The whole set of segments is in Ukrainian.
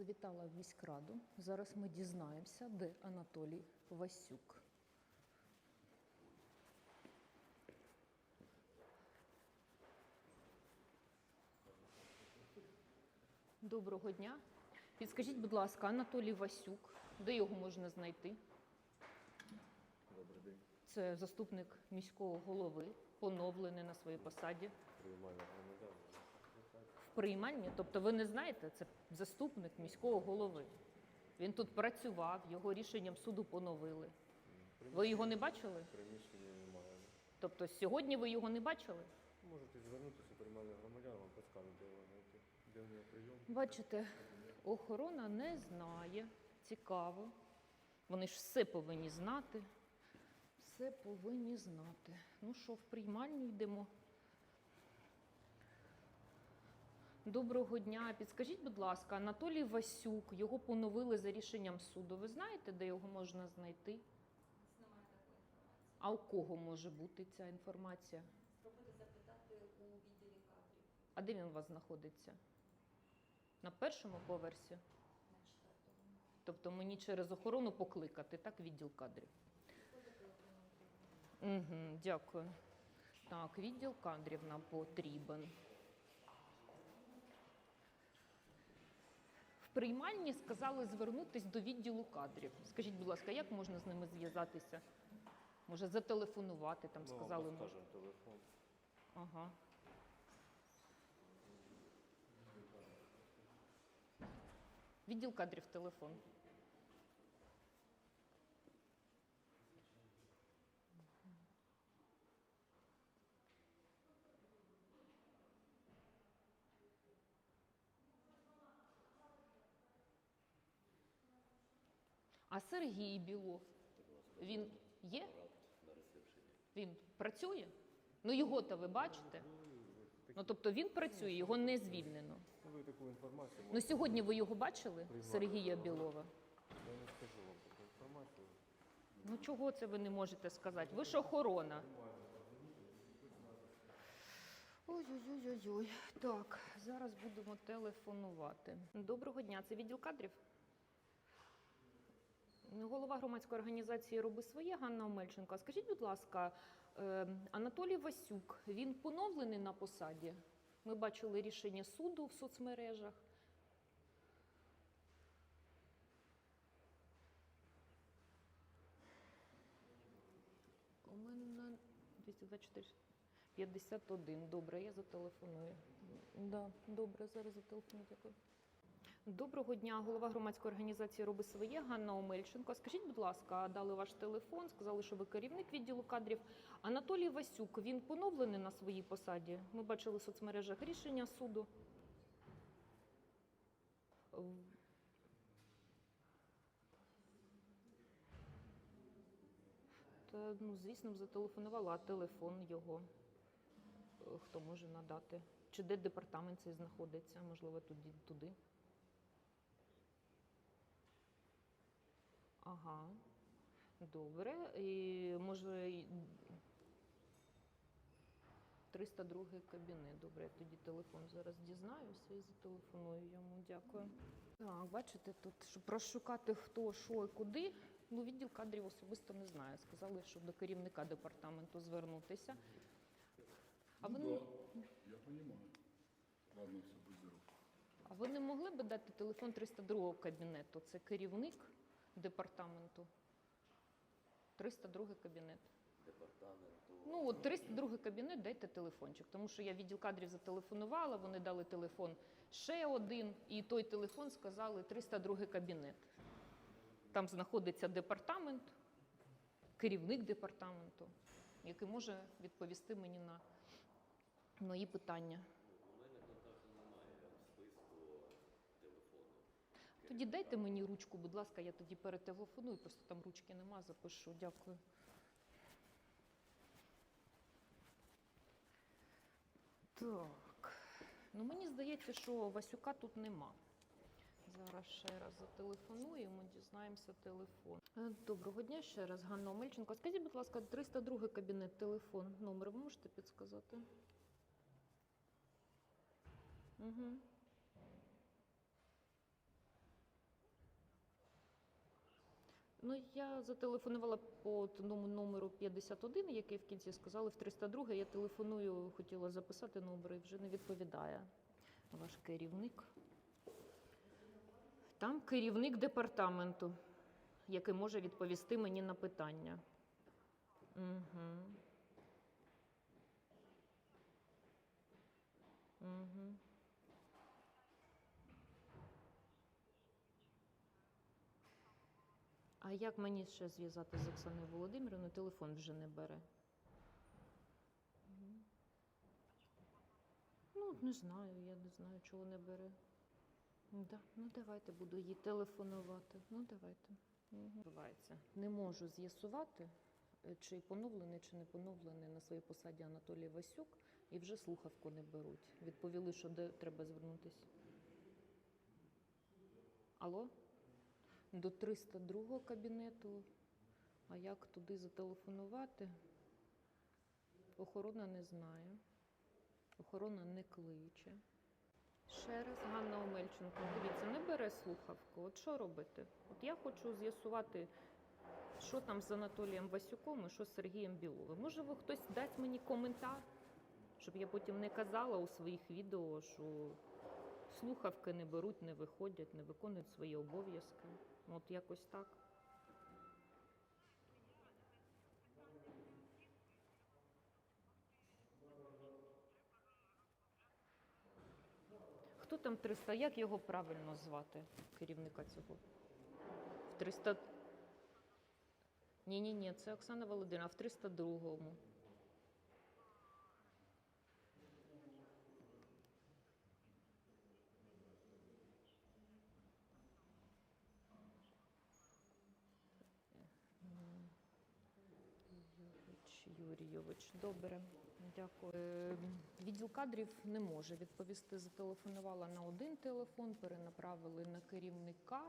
Завітала в міськраду. Зараз ми дізнаємося, де Анатолій Васюк. Доброго дня. Підскажіть, будь ласка, Анатолій Васюк, де його можна знайти? Добрий день. Це заступник міського голови, поновлений на своїй посаді. Приймальна громадян. В приймальні, тобто ви не знаєте, це заступник міського голови. Він тут працював, його рішенням суду поновили. Ви його не бачили? Приміщення немає. Тобто сьогодні ви його не бачили? Можете звернутися приймальних громадян, вам підскажуть, де ви знайти. Де в нього прийом. Бачите, охорона не знає. Цікаво. Вони ж все повинні знати. Все повинні знати. Ну що, в приймальню йдемо. Доброго дня. Підскажіть, будь ласка, Анатолій Васюк, його поновили за рішенням суду. Ви знаєте, де його можна знайти? Немає такої інформації. А у кого може бути ця інформація? Спробуйте запитати у відділі кадрів А де він у вас знаходиться? На першому поверсі? на четвертому. Тобто мені через охорону покликати, так, відділ кадрів. Угу, дякую. Так, відділ кадрів нам потрібен. Приймальні сказали звернутися до відділу кадрів. Скажіть, будь ласка, як можна з ними зв'язатися? Може, зателефонувати, там Ми сказали. вам може. скажемо телефон. Ага. Відділ кадрів телефон. А Сергій Білов, він є? Він працює? Ну його то ви бачите? Ну тобто він працює, його не звільнено. Ну, сьогодні ви його бачили, Сергія Білова? Я не скажу вам таку інформацію. Ну чого це ви не можете сказати? Ви ж охорона. Ой-ой-ой-ой. Так, зараз будемо телефонувати. Доброго дня, це відділ кадрів. Голова громадської організації Роби своє Ганна Омельченко. Скажіть, будь ласка, е, Анатолій Васюк, він поновлений на посаді? Ми бачили рішення суду в соцмережах. У мене 224. 51. Добре, я зателефоную. Да, добре, зараз зателефоную. Дякую. Доброго дня, голова громадської організації Роби своє Ганна Омельченко. Скажіть, будь ласка, дали ваш телефон, сказали, що ви керівник відділу кадрів. Анатолій Васюк, він поновлений на своїй посаді. Ми бачили в соцмережах рішення суду. Та, ну, звісно, зателефонувала, телефон його е, хто може надати? Чи де департамент цей знаходиться? Можливо, туди. туди. Ага. Добре. І може й 302 кабінет. Добре, я тоді телефон зараз дізнаюся і зателефоную йому. Дякую. Так, бачите, тут, щоб розшукати хто, що і куди. Ну, відділ кадрів особисто не знаю. Сказали, що до керівника департаменту звернутися. А ви, Ну не- да, я понимаю. Ладно, все, здоров. а ви не могли би дати телефон 302 кабінету? Це керівник департаменту. 302 кабінет. департаменту. Ну, от 302 кабінет, дайте телефончик, тому що я відділ кадрів зателефонувала, вони дали телефон ще один, і той телефон сказали 302 кабінет. Там знаходиться департамент, керівник департаменту, який може відповісти мені на мої питання. У мене контакту немає в списку телефону. Тоді дайте мені ручку, будь ласка, я тоді перетелефоную, просто там ручки нема, запишу. Дякую. Так. Ну мені здається, що Васюка тут нема. Зараз ще раз зателефонуємо, дізнаємося телефон. Е, Доброго дня ще раз, Ганна Омельченко. Скажіть, будь ласка, 302 кабінет, телефон, номер ви можете підсказати? Угу. Ну, я зателефонувала по тому номеру 51, який в кінці сказали в 302. Я телефоную, хотіла записати номер і вже не відповідає ваш керівник. Там керівник департаменту, який може відповісти мені на питання. Угу. Угу. А як мені ще зв'язати з Оксаною Володимирівною? Телефон вже не бере. Ну, не знаю, я не знаю, чого не бере. Да. Ну, давайте буду їй телефонувати. Ну, давайте. Бувається. Не можу з'ясувати, е, чи поновлений, чи не поновлений на своїй посаді Анатолій Васюк, і вже слухавку не беруть. Відповіли, що де треба звернутися. Алло? До 302 кабінету. А як туди зателефонувати? Охорона не знає. Охорона не кличе. Ще раз Ганна Омельченко. Дивіться, не бере слухавку. От що робити? От я хочу з'ясувати, що там з Анатолієм Васюком і що з Сергієм Біловим. Може, ви хтось дасть мені коментар, щоб я потім не казала у своїх відео, що слухавки не беруть, не виходять, не виконують свої обов'язки. От якось так. Хто там 300? Як його правильно звати, керівника цього? В 300... Ні, ні, це Оксана Володимирівна, в 302-му. Юрійович, добре, дякую. Е, Відділ кадрів не може відповісти. Зателефонувала на один телефон, перенаправили на керівника.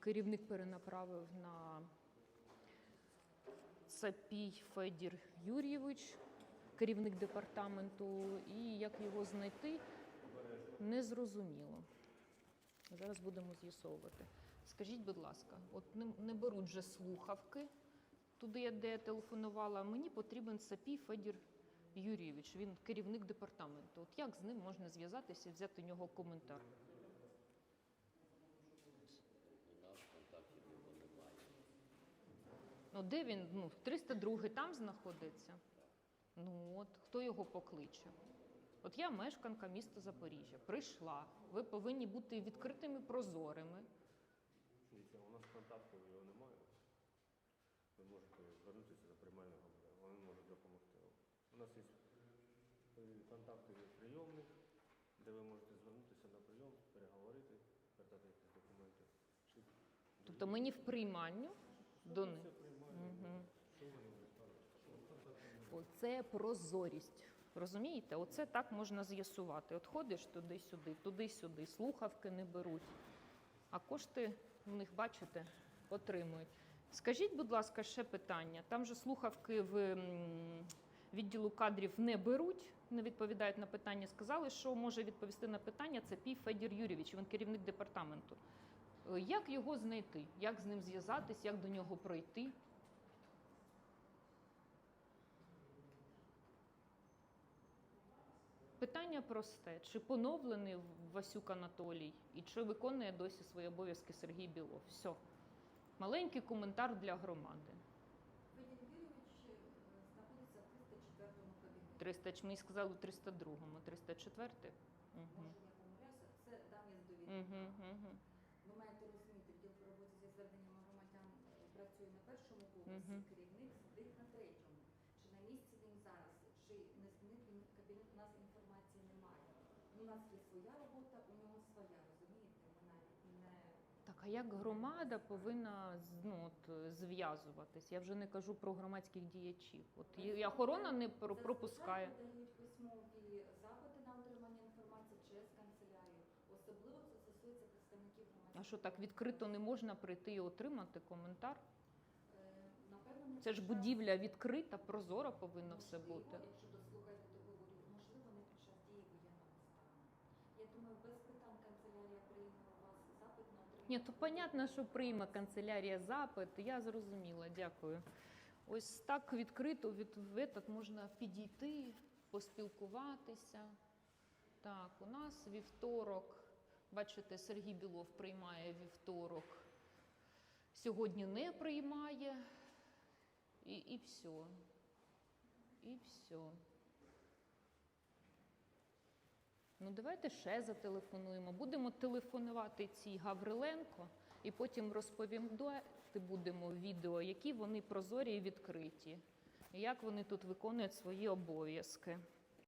Керівник перенаправив на Цапій Федір Юрійович, керівник департаменту. І як його знайти, не зрозуміло. Зараз будемо з'ясовувати. Скажіть, будь ласка, от не беруть же слухавки туди, де я телефонувала, мені потрібен Сапій Федір Юрійович. Він керівник департаменту. От як з ним можна зв'язатися і взяти у нього коментар? Ну, де він? Ну, 302 там знаходиться. Ну от хто його покличе? От я мешканка міста Запоріжжя, прийшла. Ви повинні бути відкритими, прозорими. Дивіться, у нас контактів його немає. Ви можете звернутися до приймального вони можуть допомогти вам. У нас є е, контакти прийомних, де ви можете звернутися на прийом, переговорити, передати якісь документи. Чи Тобто мені в приймальню до них. Угу. Оце прозорість. Розумієте? Оце так можна з'ясувати. От ходиш туди-сюди, туди-сюди, слухавки не беруть, а кошти в них, бачите, отримують. Скажіть, будь ласка, ще питання. Там же слухавки в відділу кадрів не беруть, не відповідають на питання. Сказали, що може відповісти на питання це Пій Федір Юрійович, він керівник департаменту. Е, Як його знайти? Як з ним зв'язатись, як до нього пройти? Питання просте: чи поновлений Васюк Анатолій і чи виконує досі свої обов'язки Сергій Білов? Все. Маленький коментар для громади. Федір знаходиться в 304 кабінеті. 300, мені сказали у 302-му, 304? Угу. Може, я помиляюся, це дані з довідки. Угу, угу. Ви маєте розуміти, відділ по роботі зі зверненнями громадян е, працює на першому поверсі, Мгм. керівник сидить на третьому. Чи на місці він зараз, чи не змінив він кабінет, у нас інформації немає. У нас є своя робота, у нього своя, розумієте? Ми навіть не Так, а як громада повинна ну, от, зв'язуватись? Я вже не кажу про громадських діячів. От і- і охорона не про- пропускає. Зазвичай подають письмові запити на отримання інформації через канцелярію. Особливо це стосується представників громадських. А що так відкрито не можна прийти і отримати коментар? Е, Напевно, Це ж будівля відкрита, прозоро повинно все Можливо, бути. Якщо дослухаєте договорів, можливо, не під час дії воєнного стану. Я думаю, без питань канцелярія прийме у вас запит на отримання Ні, то понятно, що прийме канцелярія запит. Я зрозуміла, дякую. Ось так відкрито від этот можна підійти, поспілкуватися. Так, у нас вівторок. Бачите, Сергій Білов приймає вівторок. Сьогодні не приймає. І, і все. І все. Ну, давайте ще зателефонуємо. Будемо телефонувати цій Гавриленко і потім розповідати будемо відео, які вони прозорі і відкриті, і як вони тут виконують свої обов'язки.